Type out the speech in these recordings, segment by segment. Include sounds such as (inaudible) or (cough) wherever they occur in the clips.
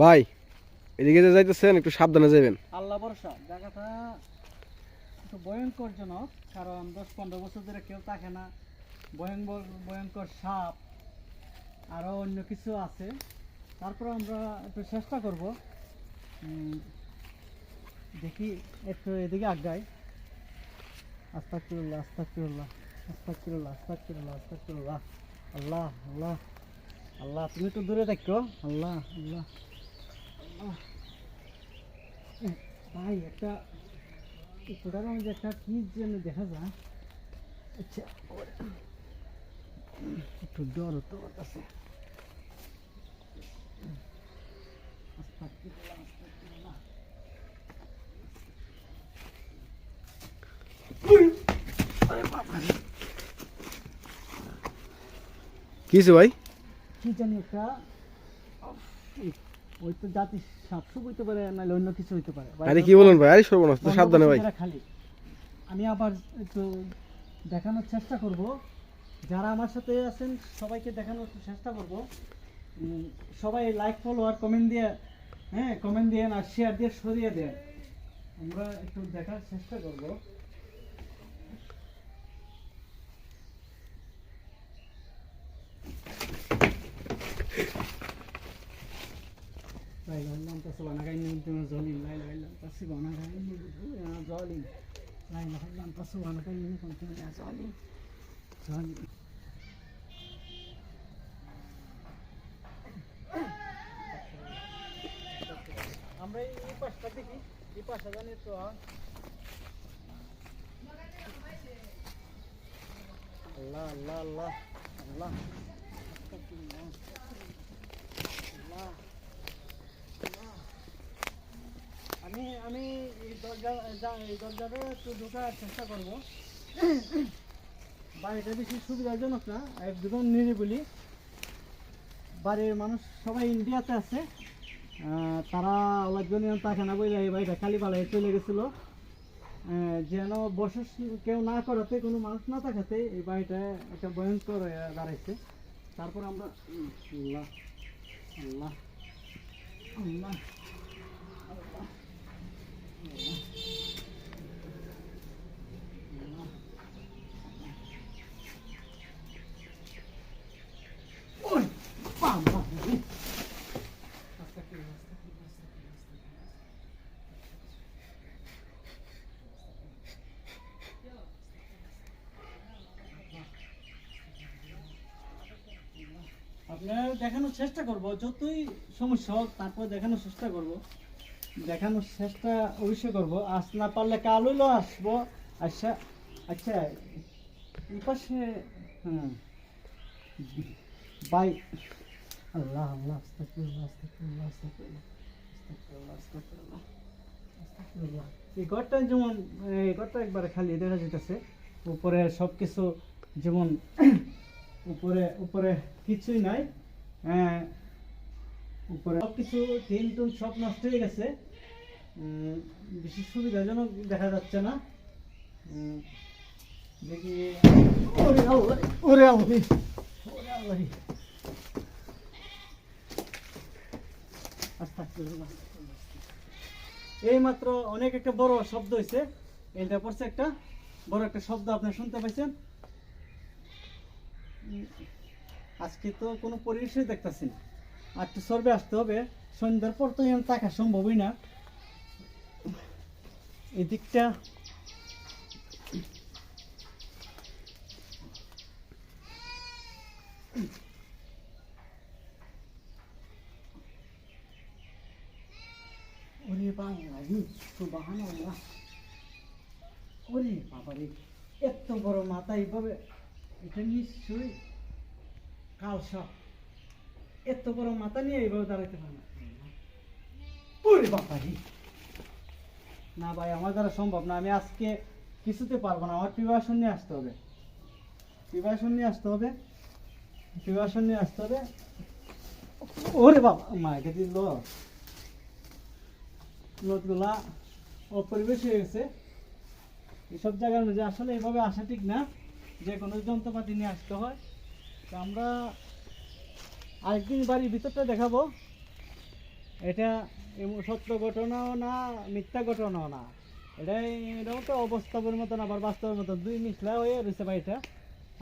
ভাই, এদিকে যে যাইতেছেন, একটু সাবধানে যাবেন আল্লাহ ভরসা, জায়গাটা একটু ভয়ঙ্করজনক, কারণ দশ পনেরো বছর ধরে কেউ থাকে না। ভয়ঙ্কর ভয়ঙ্কর সাপ আরও অন্য কিছু আছে। তারপর আমরা একটু চেষ্টা করব। দেখি, একটু এদিকে আগাই। আস্তাকুল্লাহ আস্তাকুল্লাহ আস্তাকুল্লাহ আস্তাকুল্লাহ আস্তাকুল্লাহ আল্লাহ আল্লাহ আল্লাহ, তুমি একটু দূরে দেখো। আল্লাহ আল্লাহ আল্লাহ। ভাই একটা ছোটার মধ্যে একটা কি যেন দেখা যায় আচ্ছা। একটু ডর তো আছে আস্তাগফিরুল্লাহ, আস্তাগফিরুল্লাহ। আরে বাবা রে, কি হয়েছে ভাই কি জানি একটা ওই তো জাতি সাপসুপ হইতে পারে নাহলে অন্য কিছু হইতে পারে। আরে কি বলুন ভাই? আরে সর্বনাশ তো সাবধানে ভাই। খালি। আমি আবার একটু দেখানোর চেষ্টা করব। যারা আমার সাথে আছেন সবাইকে দেখানোর চেষ্টা করব। সবাই লাইক ফলো আর কমেন্ট দিয়ে হ্যাঁ কমেন্ট দিয়ে আর শেয়ার দিয়ে সরিয়ে দেন আমরা একটু দেখার চেষ্টা করব। subhanakallahumma wa bihamdika subhanakallahumma wa bihamdika la ilaha illa anta subhanaka inni kuntu minaz zalimin. Zalimin. আমরা এই পাশটা দেখি এই পাশটা জানি তো আল্লাহ আল্লাহ আল্লাহ আল্লাহ আল্লাহ আমি আমি এই দরজা, এই দরজাটা একটু ঢোকার চেষ্টা করব। বাড়িটা বেশি সুবিধাজনক না, একদম নিরিবিলি। বাড়ির মানুষ সবাই ইন্ডিয়াতে আছে। তারা আল্লাহজনীয় থাকে না বলে এই বাড়িটা খালি পালায় চলে গেছিল। যেন বসে কেউ না করাতে, কোনো মানুষ না থাকাতে এই বাড়িটা একটা ভয়ঙ্কর দাঁড়াইছে। তারপর আমরা আল্লাহ আল্লাহ আল্লাহ ওই বাবা রে। আস্তাগফিরুল্লাহ, আস্তাগফিরুল্লাহ, আস্তাগফিরুল্লাহ, আস্তাগফিরুল্লাহ। দেখানোর চেষ্টা করব যতই সমস্যা হোক তারপর দেখানোর চেষ্টা করব। দেখানোর চেষ্টা অবশ্যই করব। আজ না পারলে কাল হইলেও আসব। আচ্ছা আচ্ছা এই হ্যাঁ। বাই। আল্লাহ আল্লাহ, আস্তাগফিরুল্লাহ আস্তাগফিরুল্লাহ আস্তাগফিরুল্লাহ আস্তাগফিরুল্লাহ আস্তাগফিরুল্লাহ আস্তাগফিরুল্লাহ। এই ঘরটা যেমন, এই ঘরটা একবারে খালি দেখা যাইতেছে, উপরে সব কিছু যেমন, উপরে উপরে কিছুই নাই। হ্যাঁ উপরে সব কিছু টিন টুন সব নষ্ট হয়ে গেছে। বেশি সুবিধাজনক দেখা যাচ্ছে না। দেখি। ওরে। এই মাত্র অনেক একটা বড় শব্দ হয়েছে এটা পড়ছে একটা বড় একটা শব্দ, আপনি শুনতে পাইছেন? আজকে তো কোনো পরিবেশই দেখতেছি না। আর একটু সর্বে আসতে হবে। সন্ধ্যার পর তো এখন থাকা সম্ভবই না। এদিকটা ওরে বাবারে, এত বড় মাথা এইভাবে, এটা নিশ্চয়ই কাল সাপ এত বড় মাথা নিয়ে এইভাবে দাঁড়াতে পারে না। ওরে বাবারে। না ভাই, আমার দ্বারা সম্ভব না। আমি আজকে কিছুতে পারব না। আমার প্রিপারেশন নিয়ে আসতে হবে। প্রিপারেশন নিয়ে আসতে হবে। প্রিপারেশন নিয়ে আসতে হবে। ওরে বাবা মাকে দিল। লোকগুলা অপরিবেশ হয়ে গেছে। এসব জায়গার মধ্যে আসলে এভাবে আসা ঠিক না। যে কোনো যন্ত্রপাতি নিয়ে আসতে হয়। তো আমরা আরেকদিন বাড়ির ভিতরটা দেখাবো। এটা সত্য ঘটনাও না, মিথ্যা ঘটনাও না। এটা এটাও তো অবস্থাবের মতন, আবার বাস্তবের মতন। দুই মিশলা হয়ে রয়েছে বাড়িটা।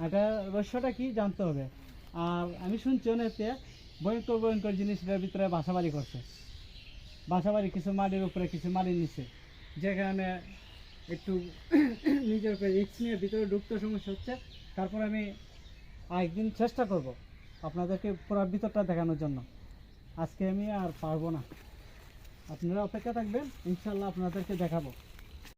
এটা রহস্যটা কি জানতে হবে। আর আমি শুনছি অনেকে ভয়ঙ্কর ভয়ঙ্কর জিনিসটার ভিতরে বাসাবাড়ি করছে। বাসাবাড়ি কিছু মাটির উপরে কিছু মাটির নিচে যে কারণে একটু (clears throat) নিজের রিক্স নিয়ে ভিতরে ঢুকতে সমস্যা হচ্ছে। তারপর আমি একদিন চেষ্টা করব। আপনাদেরকে পুরো ভিতরটা দেখানোর জন্য। আজকে আমি আর পারব না। আপনারা অপেক্ষা থাকবেন ইনশাল্লাহ আপনাদেরকে দেখাবো।